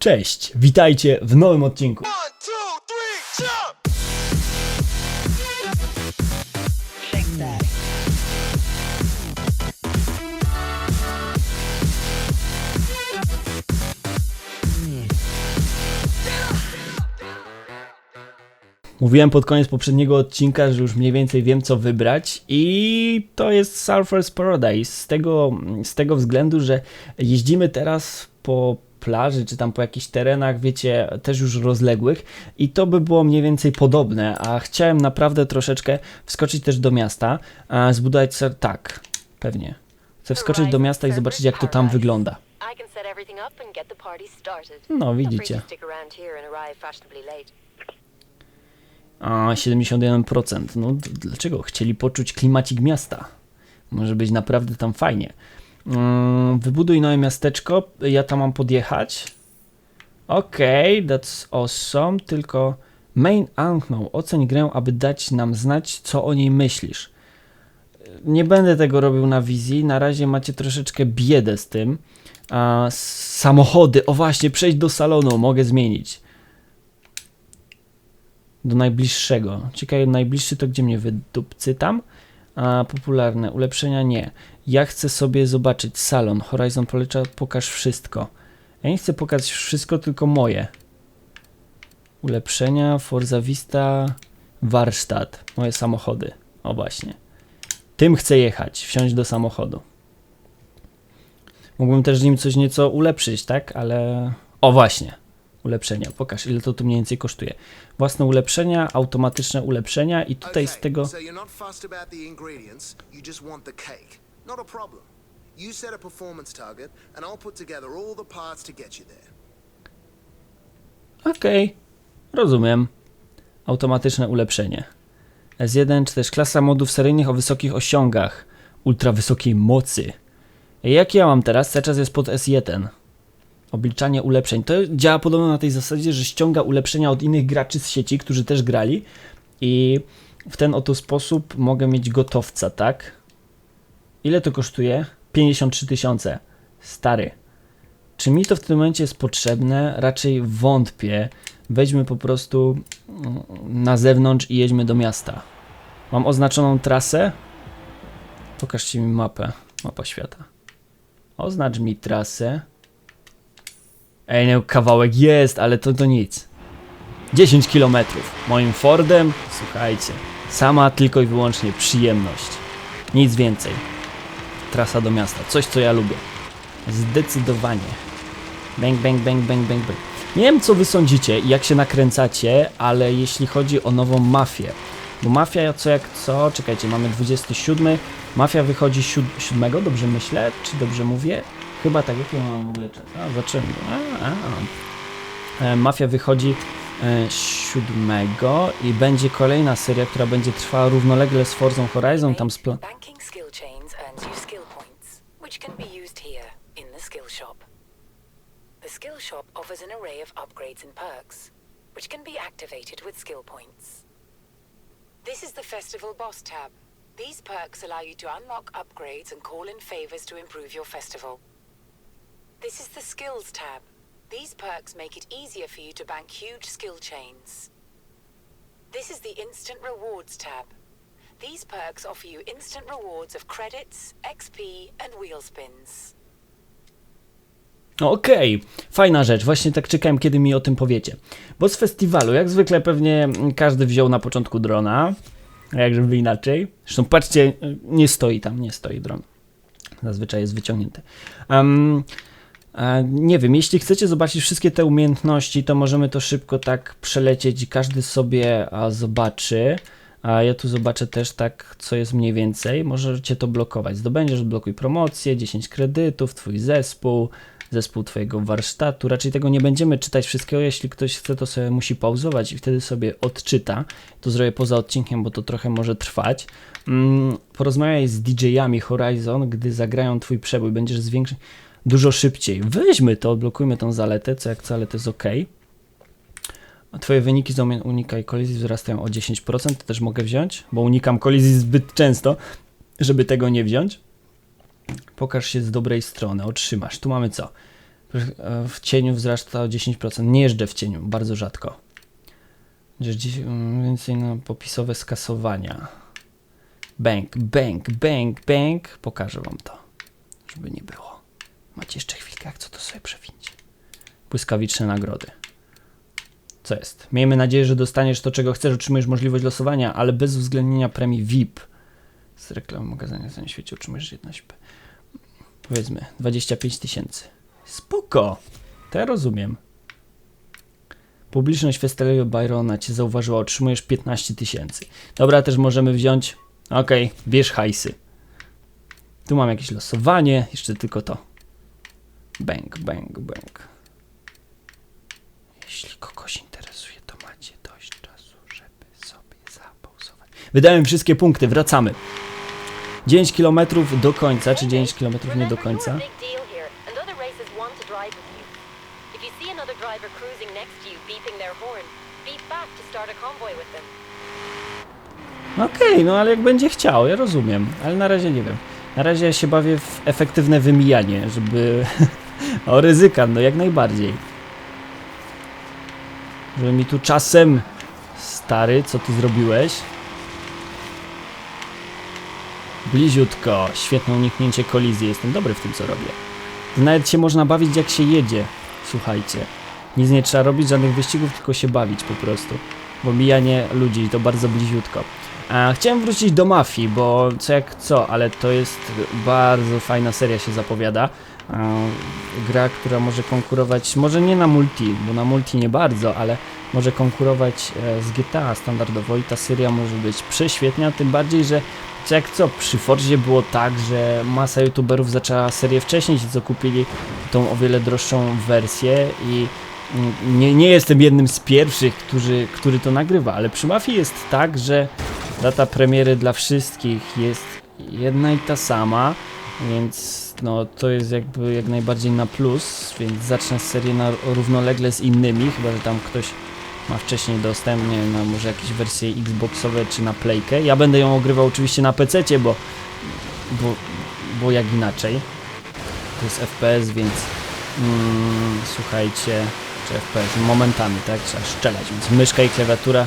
Cześć, witajcie w nowym odcinku. One, two, three, jump! Mówiłem pod koniec poprzedniego odcinka, że już mniej więcej wiem co wybrać i to jest Surfer's Paradise z tego, z tego względu, że jeździmy teraz po plaży czy tam po jakichś terenach, wiecie, też już rozległych i to by było mniej więcej podobne, a chciałem naprawdę troszeczkę wskoczyć też do miasta, a zbudować sobie, tak, pewnie, chcę wskoczyć do miasta i zobaczyć jak to tam wygląda. No widzicie. A 71%. No dlaczego? Chcieli poczuć klimacik miasta. Może być naprawdę tam fajnie. Mm, wybuduj nowe miasteczko. Ja tam mam podjechać. Okej, that's awesome. Tylko main unknown. Oceń grę, aby dać nam znać, co o niej myślisz. Nie będę tego robił na wizji. Na razie macie troszeczkę biedę z tym. A, samochody. O właśnie, przejść do salonu. Mogę zmienić do najbliższego. Ciekawe, najbliższy to gdzie mnie wydupcy tam? A popularne, ulepszenia nie. Ja chcę sobie zobaczyć salon, Horizon poleca, pokaż wszystko. Ja nie chcę pokazać wszystko, tylko moje. Ulepszenia, Forza Vista, warsztat, moje samochody. O właśnie. Tym chcę jechać, wsiąść do samochodu. Mógłbym też nim coś nieco ulepszyć, tak? Ale... O właśnie. Ulepszenia. Pokaż, ile to tu mniej więcej kosztuje. Własne ulepszenia, automatyczne ulepszenia i tutaj z Okay, tego... Okej, rozumiem. Automatyczne ulepszenie. S1 czy też klasa modów seryjnych o wysokich osiągach. Ultra wysokiej mocy. Jak ja mam teraz? Cały czas jest pod S1. Obliczanie ulepszeń. To działa podobno na tej zasadzie, że ściąga ulepszenia od innych graczy z sieci, którzy też grali. I w ten oto sposób mogę mieć gotowca, tak? Ile to kosztuje? 53 tysiące. Stary. Czy mi to w tym momencie jest potrzebne? Raczej wątpię. Weźmy po prostu mm, na zewnątrz i jedźmy do miasta. Mam oznaczoną trasę. Pokażcie mi mapę. Mapa świata. Oznacz mi trasę. Ej, no kawałek jest, ale to to nic. 10 km. Moim Fordem, słuchajcie, sama tylko i wyłącznie przyjemność. Nic więcej. Trasa do miasta. Coś, co ja lubię. Zdecydowanie. Bang, bang, bang, bang, bang, bang. Nie wiem, co wy sądzicie i jak się nakręcacie, ale jeśli chodzi o nową mafię, bo mafia co jak co, czekajcie, mamy 27, mafia wychodzi 7, dobrze myślę, czy dobrze mówię? Chyba tak, jaki ja mam w ogóle czas? A, a. E, Mafia wychodzi e, 7 i będzie kolejna seria, która będzie trwała równolegle z Forzą Horizon, tam z pla- Banking skill chains earns you skill points, which can be used here in the skill. This is the Festival Boss tab. These perks allow you to unlock upgrades and call in favors to improve your festival. This is the Skills tab. These perks make it easier for you to bank huge skill chains. This is the Instant Rewards tab. These perks offer you instant rewards of credits, XP, and wheel spins. Okej, fajna rzecz. Właśnie tak czekałem, kiedy mi o tym powiecie. Bo z festiwalu, jak zwykle pewnie każdy wziął na początku drona. A jak inaczej. Zresztą patrzcie, nie stoi tam, nie stoi dron. Zazwyczaj jest wyciągnięty. E, nie wiem, jeśli chcecie zobaczyć wszystkie te umiejętności, to możemy to szybko tak przelecieć i każdy sobie zobaczy. A ja tu zobaczę też tak, co jest mniej więcej. Możecie to blokować. Zdobędziesz, blokuj promocję, 10 kredytów, twój zespół, zespół twojego warsztatu. Raczej tego nie będziemy czytać wszystkiego. Jeśli ktoś chce, to sobie musi pauzować i wtedy sobie odczyta. To zrobię poza odcinkiem, bo to trochę może trwać. Mm, porozmawiaj z DJ-ami Horizon, gdy zagrają twój przebój. Będziesz zwiększyć dużo szybciej. Weźmy to, odblokujmy tą zaletę, co jak co, ale to jest ok. Twoje wyniki z umie- unikaj kolizji wzrastają o 10%, to też mogę wziąć, bo unikam kolizji zbyt często, żeby tego nie wziąć. Pokaż się z dobrej strony, otrzymasz. Tu mamy co? W cieniu wzrasta o 10%. Nie jeżdżę w cieniu, bardzo rzadko. Mm, więcej na popisowe skasowania. Bank, bank, bank, bank. Pokażę wam to, żeby nie było. Macie jeszcze chwilkę, jak co to sobie przewinć. Błyskawiczne nagrody. Co jest? Miejmy nadzieję, że dostaniesz to, czego chcesz, otrzymujesz możliwość losowania, ale bez uwzględnienia premii VIP. Z reklamy magazynu na całym świecie otrzymujesz 11 P. Powiedzmy 25 tysięcy. Spoko. To ja rozumiem. Publiczność Festiwalu Byrona cię zauważyła, otrzymujesz 15 tysięcy. Dobra, też możemy wziąć. Okej, bierz hajsy. Tu mam jakieś losowanie, jeszcze tylko to. Bang, bang, bang. Jeśli kogoś interesuje, to macie dość czasu, żeby sobie zapauzować. Wydałem wszystkie punkty, wracamy. 9 km do końca, czy 9 km nie do końca? Okej, no ale jak będzie chciał, ja rozumiem, ale na razie nie wiem. Na razie ja się bawię w efektywne wymijanie, żeby... o ryzyka, no jak najbardziej. Żeby mi tu czasem... Stary, co ty zrobiłeś? Bliziutko, świetne uniknięcie kolizji, jestem dobry w tym co robię. Nawet się można bawić jak się jedzie, słuchajcie. Nic nie trzeba robić, żadnych wyścigów, tylko się bawić po prostu. Bo mijanie ludzi to bardzo bliziutko. A chciałem wrócić do mafii, bo co jak co, ale to jest bardzo fajna seria się zapowiada. Gra, która może konkurować, może nie na multi, bo na multi nie bardzo, ale może konkurować e, z GTA standardowo i ta seria może być prześwietna, tym bardziej, że jak co, przy Forzie było tak, że masa youtuberów zaczęła serię wcześniej, ci co kupili tą o wiele droższą wersję i mm, nie, nie jestem jednym z pierwszych, którzy, który to nagrywa, ale przy Mafii jest tak, że data premiery dla wszystkich jest jedna i ta sama, więc no to jest jakby jak najbardziej na plus, więc zacznę serię na, równolegle z innymi, chyba że tam ktoś ma wcześniej dostęp, nie wiem, na może jakieś wersje Xboxowe czy na Playkę. Ja będę ją ogrywał oczywiście na PC, bo, bo, bo jak inaczej. To jest FPS, więc mm, słuchajcie, czy FPS, momentami, tak, trzeba szczelać, więc myszka i klawiatura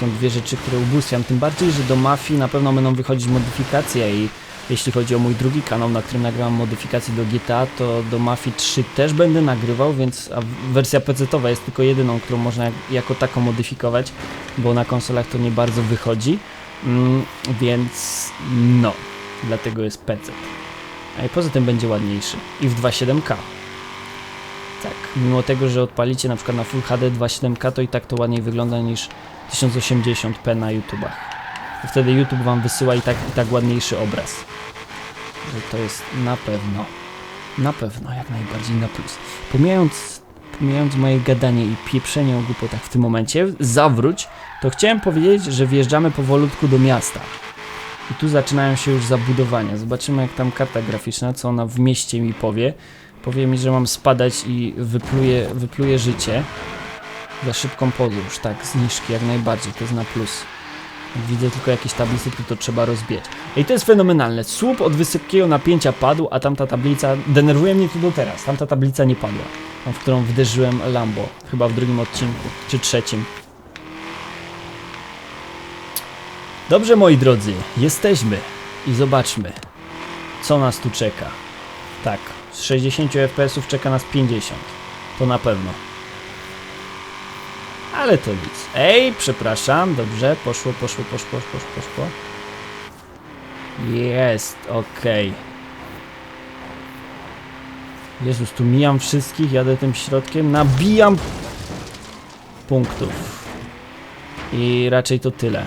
są dwie rzeczy, które ubóstwiam, tym bardziej, że do Mafii na pewno będą wychodzić modyfikacje i jeśli chodzi o mój drugi kanał, na którym nagrywam modyfikacje do GTA, to do Mafii 3 też będę nagrywał, więc wersja PC-towa jest tylko jedyną, którą można jak- jako taką modyfikować, bo na konsolach to nie bardzo wychodzi, mm, więc no, dlatego jest PC. A i poza tym będzie ładniejszy i w 2.7K. Tak, mimo tego, że odpalicie na przykład na Full HD 2.7K, to i tak to ładniej wygląda niż 1080p na YouTubach. Bo Wtedy YouTube wam wysyła i tak, i tak ładniejszy obraz. To jest na pewno, na pewno jak najbardziej na plus. Pomijając, pomijając moje gadanie i pieprzenie o głupotach w tym momencie, zawróć, to chciałem powiedzieć, że wjeżdżamy powolutku do miasta. I tu zaczynają się już zabudowania. Zobaczymy jak tam karta graficzna, co ona w mieście mi powie. Powie mi, że mam spadać i wypluje, wypluje życie. Za szybką podróż, tak, zniżki jak najbardziej, to jest na plus. Widzę tylko jakieś tablice, to, to trzeba rozbić. I to jest fenomenalne. Słup od wysokiego napięcia padł, a tamta tablica, denerwuje mnie to do teraz, tamta tablica nie padła. W którą wderzyłem Lambo, chyba w drugim odcinku, czy trzecim. Dobrze, moi drodzy, jesteśmy i zobaczmy, co nas tu czeka. Tak, z 60 FPS-ów czeka nas 50. To na pewno. Ale to nic. Ej, przepraszam, dobrze, poszło, poszło, poszło, poszło, poszło. Jest, okej. Jezus, tu mijam wszystkich, jadę tym środkiem, nabijam punktów. I raczej to tyle.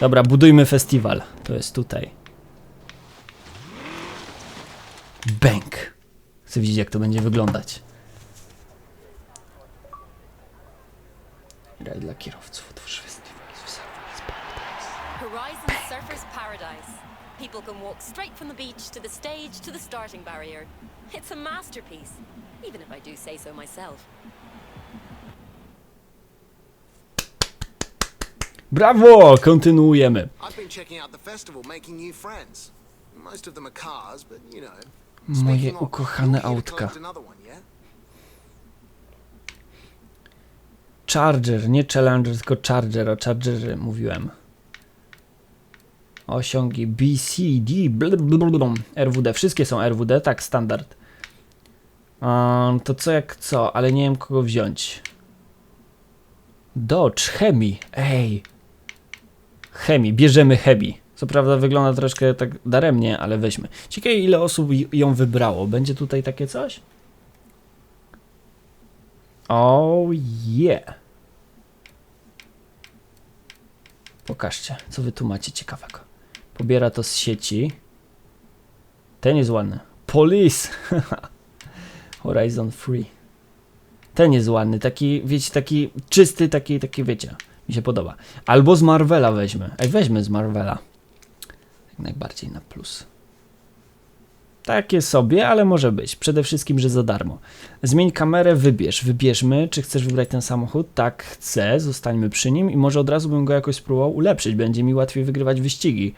Dobra, budujmy festiwal. To jest tutaj. Bęk. Chcę widzieć, jak to będzie wyglądać. Raj dla kierowców, otwórz festiwal w Surfers Paradise. Horizon Surfers Paradise. People can walk straight from the beach to the stage to the starting barrier. It's a masterpiece, even if I do say so myself. Brawo! Kontynuujemy. I've been checking out the festival, making new friends. Most of them are cars, but you know. Moje ukochane autka. collect another one, yeah? Charger, nie Challenger, tylko Charger, o Chargerze mówiłem. Osiągi B, C, D, blablabla, RWD, wszystkie są RWD, tak, standard. Um, to co jak co, ale nie wiem kogo wziąć. Dodge, Chemii, ej. Chemii, bierzemy Chemii. Co prawda wygląda troszkę tak daremnie, ale weźmy. Ciekawe ile osób ją wybrało. Będzie tutaj takie coś? Oh yeah. Pokażcie, co wy tu macie ciekawego. Pobiera to z sieci. Ten jest ładny. Police! Horizon Free. Ten jest ładny, taki, wiecie, taki czysty, taki, taki, wiecie, mi się podoba. Albo z Marvela weźmy. Ej, weźmy z Marvela. Jak najbardziej na plus. Takie sobie, ale może być. Przede wszystkim, że za darmo. Zmień kamerę, wybierz. Wybierzmy, czy chcesz wybrać ten samochód. Tak, chcę, zostańmy przy nim i może od razu bym go jakoś spróbował ulepszyć. Będzie mi łatwiej wygrywać wyścigi.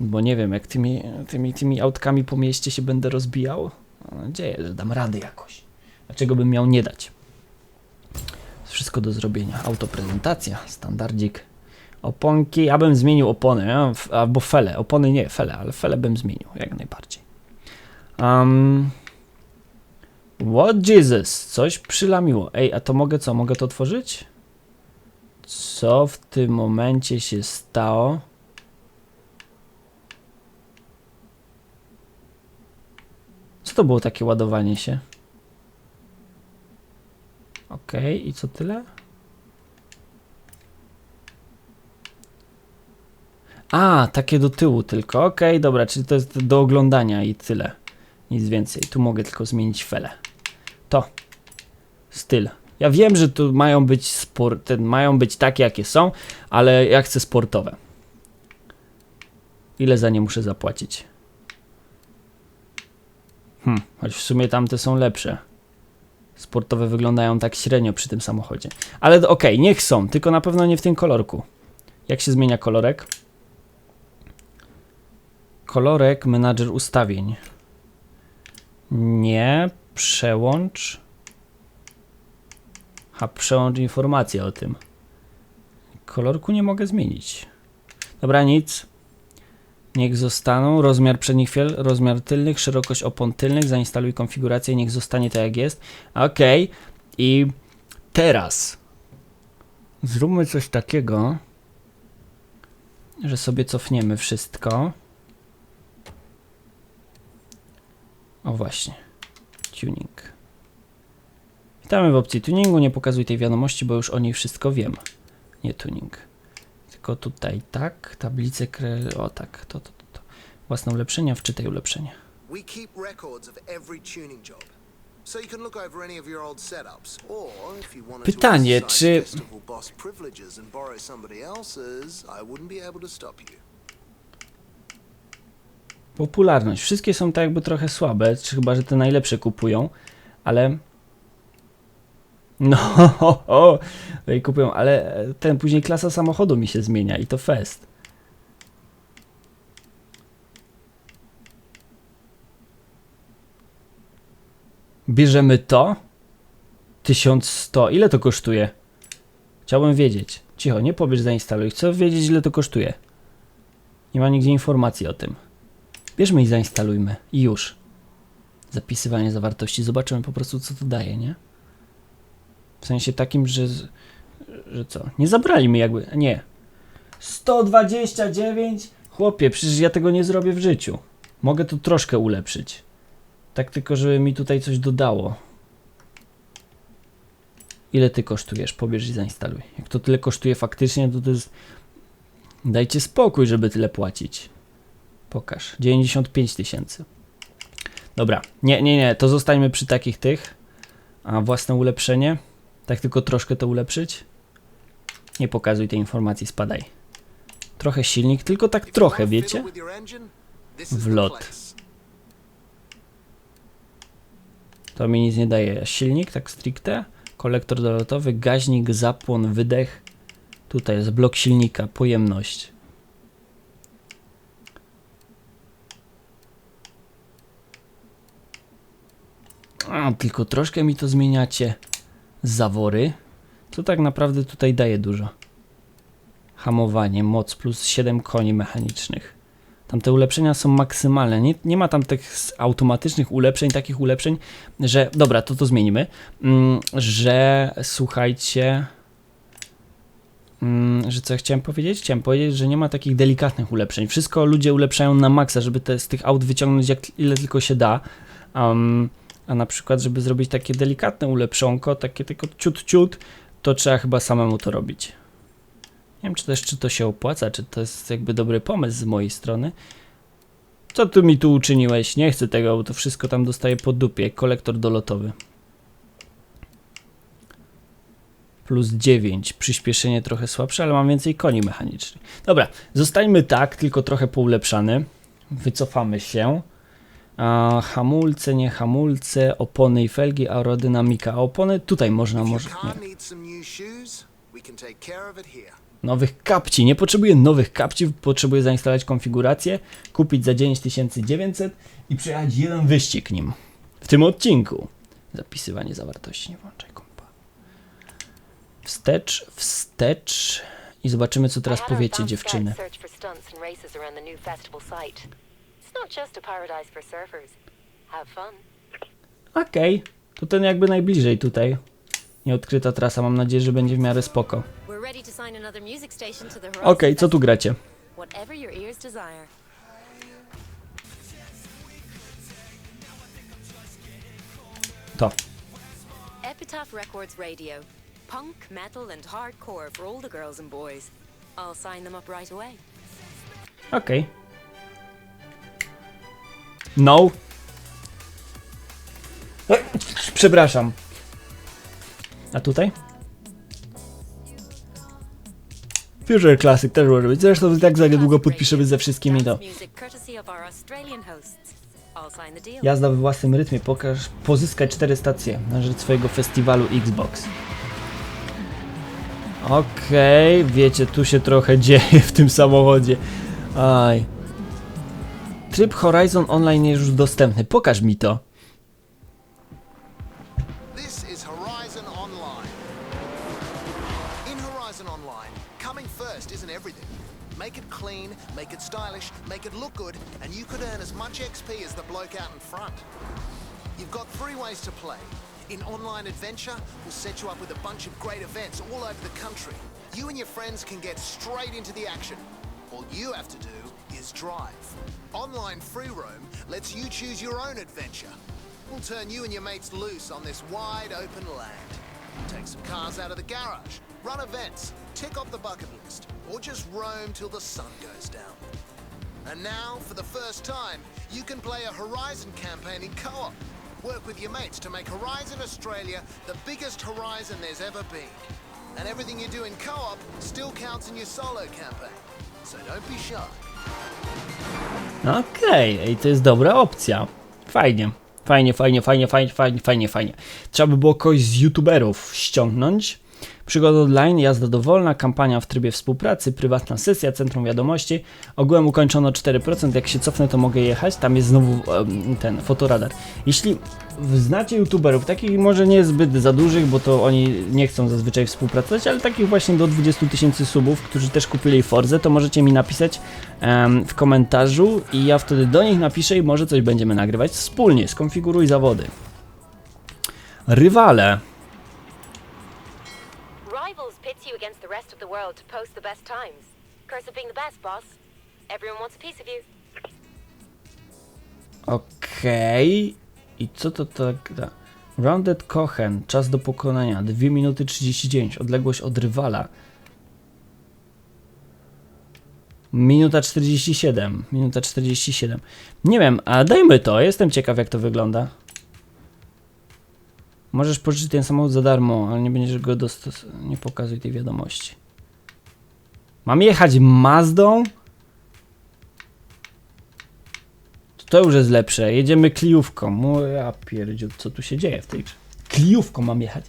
Bo nie wiem, jak tymi, tymi, tymi autkami po mieście się będę rozbijał. Mam nadzieję, że dam radę jakoś. Dlaczego bym miał nie dać? Wszystko do zrobienia. Autoprezentacja, standardzik. Oponki, ja bym zmienił opony, albo fele. Opony nie, fele, ale fele bym zmienił, jak najbardziej. Um, what Jesus? Coś przylamiło. Ej, a to mogę co? Mogę to otworzyć? Co w tym momencie się stało? Co to było takie ładowanie się? Okej, i co tyle? A, takie do tyłu tylko. Okej, dobra, czyli to jest do oglądania i tyle. Nic więcej. Tu mogę tylko zmienić felę. To. Styl. Ja wiem, że tu mają być sport, mają być takie, jakie są, ale ja chcę sportowe. Ile za nie muszę zapłacić? Hmm, choć w sumie tamte są lepsze. Sportowe wyglądają tak średnio przy tym samochodzie. Ale okej, niech są, tylko na pewno nie w tym kolorku. Jak się zmienia kolorek? Kolorek, menadżer ustawień. Nie, przełącz. A przełącz informację o tym. Kolorku nie mogę zmienić. Dobra, nic. Niech zostaną. Rozmiar przednich fiel, rozmiar tylnych, szerokość opon tylnych. Zainstaluj konfigurację, niech zostanie tak jak jest. Ok. I teraz zróbmy coś takiego, że sobie cofniemy wszystko. O właśnie. Tuning. Witamy w opcji tuningu. Nie pokazuj tej wiadomości, bo już o niej wszystko wiem. Nie tuning. Tylko tutaj tak, tablicę kre... O tak, to, to, to, to. Własne ulepszenia, wczytaj ulepszenie. We keep records of every tuning job. So you Popularność. Wszystkie są tak jakby trochę słabe, czy chyba, że te najlepsze kupują, ale... No, o, o, i kupują, ale ten później klasa samochodu mi się zmienia i to fest. Bierzemy to? 1100. Ile to kosztuje? Chciałbym wiedzieć. Cicho, nie powiesz zainstaluj. Chcę wiedzieć ile to kosztuje. Nie ma nigdzie informacji o tym. Bierzmy i zainstalujmy. I już. Zapisywanie zawartości. Zobaczymy po prostu, co to daje, nie? W sensie takim, że. że co? Nie zabrali mi jakby. Nie. 129? Chłopie, przecież ja tego nie zrobię w życiu. Mogę to troszkę ulepszyć. Tak tylko, żeby mi tutaj coś dodało. Ile ty kosztujesz? Pobierz i zainstaluj. Jak to tyle kosztuje faktycznie, to to jest. Dajcie spokój, żeby tyle płacić. Pokaż. 95 tysięcy. Dobra. Nie, nie, nie. To zostańmy przy takich tych. A własne ulepszenie. Tak tylko troszkę to ulepszyć. Nie pokazuj tej informacji, spadaj. Trochę silnik, tylko tak trochę, wiecie? fiddle with your engine, this is W the lot. place. To mi nic nie daje. Silnik, tak stricte. Kolektor dolotowy, gaźnik, zapłon, wydech. Tutaj jest blok silnika, pojemność. A, tylko troszkę mi to zmieniacie. Zawory. Co tak naprawdę tutaj daje dużo? Hamowanie, moc plus 7 koni mechanicznych. Tam te ulepszenia są maksymalne. Nie, nie ma tam tych automatycznych ulepszeń, takich ulepszeń, że. Dobra, to to zmienimy. Mm, że słuchajcie. Mm, że co ja chciałem powiedzieć? Chciałem powiedzieć, że nie ma takich delikatnych ulepszeń. Wszystko ludzie ulepszają na maksa, żeby te, z tych aut wyciągnąć jak, ile tylko się da. Um, a na przykład, żeby zrobić takie delikatne ulepszonko, takie tylko ciut ciut, to trzeba chyba samemu to robić. Nie wiem, czy też czy to się opłaca, czy to jest jakby dobry pomysł z mojej strony. Co ty mi tu uczyniłeś? Nie chcę tego, bo to wszystko tam dostaję po dupie. Kolektor dolotowy. Plus 9. Przyspieszenie trochę słabsze, ale mam więcej koni mechanicznych. Dobra, zostańmy tak, tylko trochę poulepszany. Wycofamy się. A, hamulce, nie hamulce, opony i felgi, aerodynamika. A opony tutaj można, może. Nie. Nowych kapci. Nie potrzebuję nowych kapci, potrzebuję zainstalować konfigurację, kupić za 9900 i przejechać jeden wyścig nim. W tym odcinku. Zapisywanie zawartości, nie włączaj kompa. Wstecz, wstecz i zobaczymy co teraz powiecie dziewczyny. Okej, to ten jakby najbliżej tutaj. Nieodkryta trasa, mam nadzieję, że będzie w miarę spoko. Okej, co tu gracie? To. Epitaph Records Radio. Punk, metal, and hardcore for all the girls and boys. I'll sign them up right away. Okej. No. E, Przepraszam. A tutaj? Future Classic też może być. Zresztą tak za niedługo podpiszemy ze wszystkimi to. Deal. Jazda we własnym rytmie. Pokaż, pozyskać cztery stacje na rzecz swojego festiwalu Xbox. Okej, wiecie, tu się trochę dzieje w tym samochodzie. Aj. Tryb Horizon Online jest już dostępny. Pokaż mi to. Horizon Online. In Horizon Online, first isn't everything. Make it clean, make it stylish, make it look good, and you could earn as much XP as the out in front. You've got three ways to play. In Online Adventure, we'll set you up with a bunch of great events all over the country. You and your friends can get straight into the action. All you have to do is drive. Online Free Roam lets you choose your own adventure. We'll turn you and your mates loose on this wide open land. Take some cars out of the garage, run events, tick off the bucket list, or just roam till the sun goes down. And now, for the first time, you can play a Horizon campaign in co-op. Work with your mates to make Horizon Australia the biggest Horizon there's ever been. And everything you do in co-op still counts in your solo campaign. So don't be shy. Okej, i to jest dobra opcja. Fajnie. Fajnie, fajnie, fajnie, fajnie, fajnie, fajnie, fajnie. Trzeba by było kogoś z youtuberów ściągnąć. Przygoda online, jazda dowolna, kampania w trybie współpracy, prywatna sesja, centrum wiadomości. Ogółem ukończono 4%, jak się cofnę to mogę jechać. Tam jest znowu ten fotoradar. Jeśli znacie youtuberów, takich może nie zbyt za dużych, bo to oni nie chcą zazwyczaj współpracować, ale takich właśnie do 20 tysięcy subów, którzy też kupili Forzę, to możecie mi napisać em, w komentarzu i ja wtedy do nich napiszę i może coś będziemy nagrywać wspólnie. Skonfiguruj zawody. Rywale. Pits you against the rest of the world to post the best times. Curse of being the best, boss. Everyone wants a piece of you. Okej. I co to tak da? Rounded Cohen, czas do pokonania 2 minuty 39, odległość od rywala. Minuta 47, minuta 47. Nie wiem, a dajmy to, jestem ciekaw jak to wygląda. Możesz pożyczyć ten samochód za darmo, ale nie będziesz go dostos... nie pokazuj tej wiadomości. Mam jechać Mazdą? To już jest lepsze. Jedziemy kliówką. O ja pierdziu, co tu się dzieje w tej? Kliówką mam jechać.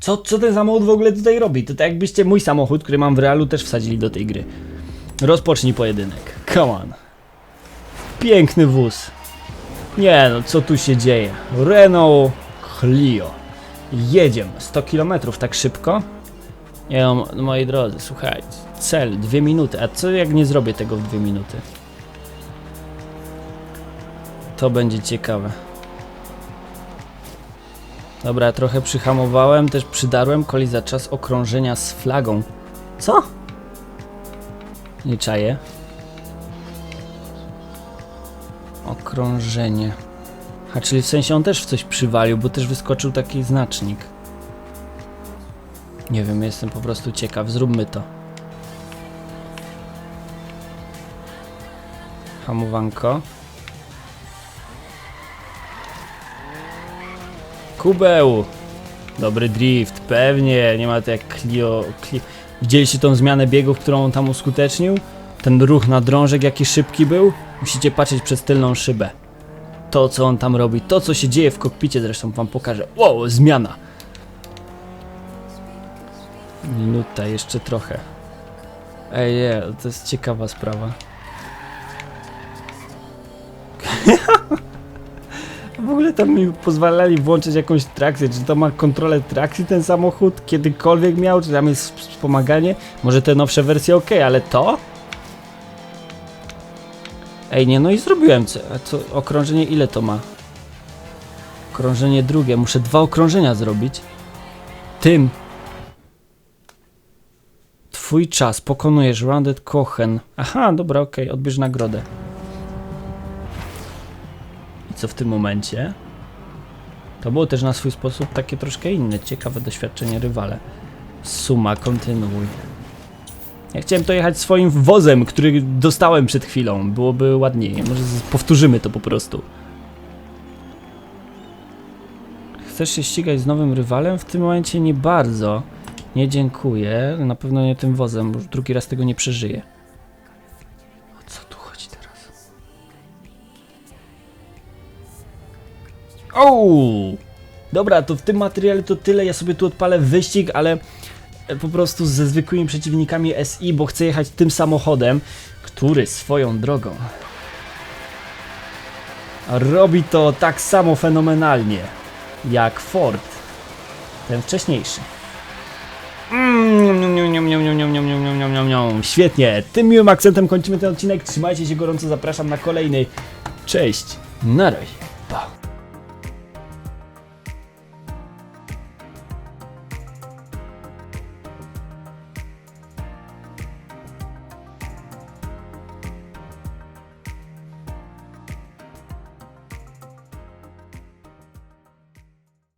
Co, co ten samochód w ogóle tutaj robi? To tak jakbyście mój samochód, który mam w realu, też wsadzili do tej gry. Rozpocznij pojedynek. Come on. Piękny wóz. Nie no, co tu się dzieje? Renault Clio. Jedziemy. 100 km tak szybko? Nie no, moi drodzy, słuchajcie. Cel, dwie minuty. A co jak nie zrobię tego w dwie minuty? To będzie ciekawe. Dobra, trochę przyhamowałem, też przydarłem koli za czas okrążenia z flagą. Co? Nie czaję. Okrążenie. A czyli w sensie on też w coś przywalił, bo też wyskoczył taki znacznik. Nie wiem, jestem po prostu ciekaw. Zróbmy to. Hamowanko. Kubeł! Dobry drift, pewnie, nie ma to jak Clio. Cli... Widzieliście tą zmianę biegów, którą on tam uskutecznił? Ten ruch na drążek, jaki szybki był? Musicie patrzeć przez tylną szybę. To, co on tam robi, to, co się dzieje w kokpicie, zresztą wam pokażę. Wow, zmiana! Minuta, jeszcze trochę. Ej, nie, to jest ciekawa sprawa. W ogóle tam mi pozwalali włączyć jakąś trakcję. Czy to ma kontrolę trakcji ten samochód? Kiedykolwiek miał? Czy tam jest wspomaganie? Może te nowsze wersje ok, ale to? Ej, nie, no i zrobiłem co. Co, okrążenie ile to ma? Okrążenie drugie. Muszę dwa okrążenia zrobić. Tym. Twój czas. Pokonujesz Rounded Kochen. Aha, dobra, okej. Odbierz nagrodę. I co w tym momencie? To było też na swój sposób takie troszkę inne, ciekawe doświadczenie rywale. Suma, kontynuuj. Ja chciałem to jechać swoim wozem, który dostałem przed chwilą. Byłoby ładniej. Może powtórzymy to po prostu. Chcesz się ścigać z nowym rywalem? W tym momencie nie bardzo. Nie dziękuję. Na pewno nie tym wozem, bo drugi raz tego nie przeżyję. O co tu chodzi teraz? Ouu! Dobra, to w tym materiale to tyle. Ja sobie tu odpalę wyścig, ale po prostu ze zwykłymi przeciwnikami SI, bo chcę jechać tym samochodem, który swoją drogą robi to tak samo fenomenalnie jak Ford, ten wcześniejszy. Świetnie, tym miłym akcentem kończymy ten odcinek. Trzymajcie się gorąco, zapraszam na kolejny. Cześć, na razie.